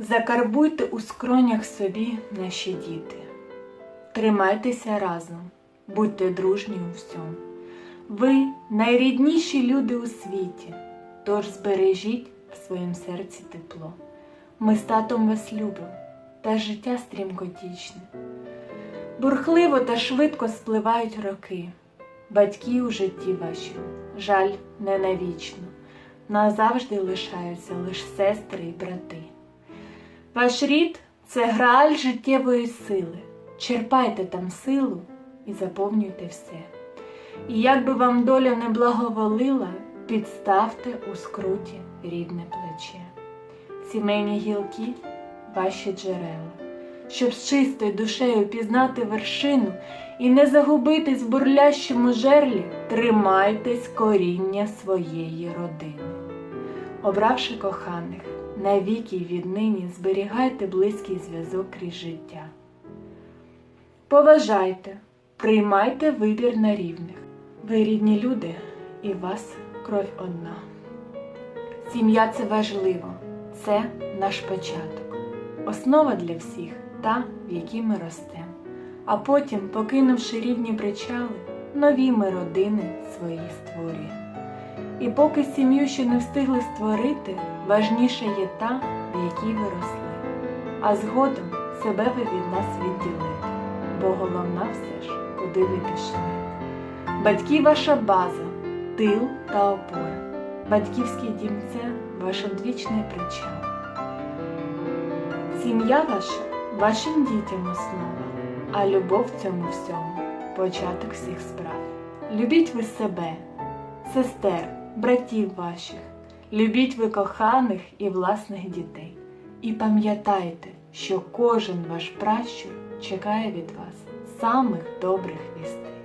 Закарбуйте у скронях собі наші діти. Тримайтеся разом, будьте дружні у всьому. Ви найрідніші люди у світі, тож збережіть в своїм серці тепло. Ми з татом вас любимо, та життя стрімкотічне. Бурхливо та швидко спливають роки. Батьки у житті ваші, жаль, не навічно, назавжди лишаються лише сестри і брати. Ваш рід це грааль життєвої сили. Черпайте там силу і заповнюйте все. І як би вам доля не благоволила, підставте у скруті рідне плече. Сімейні гілки ваші джерела, щоб з чистою душею пізнати вершину і не загубитись в бурлящому жерлі, тримайтесь коріння своєї родини. Обравши коханих, навіки й віднині зберігайте близький зв'язок крізь життя. Поважайте, приймайте вибір на рівних. Ви рідні люди, і вас кров одна. Сім'я це важливо, це наш початок, основа для всіх та, в якій ми ростемо. А потім, покинувши рідні причали, нові ми родини свої створюємо. І поки сім'ю ще не встигли створити, важніша є та, в якій ви росли. А згодом себе ви від нас відділите, бо головна все ж, куди ви пішли. Батьки ваша база, тил та опора. Батьківський дім це ваш одвічний причал. Сім'я ваша вашим дітям основа, а любов цьому всьому початок всіх справ. Любіть ви себе, сестер, братів ваших, любіть ви коханих і власних дітей. І пам'ятайте, що кожен ваш пращур чекає від вас самих добрих вістей.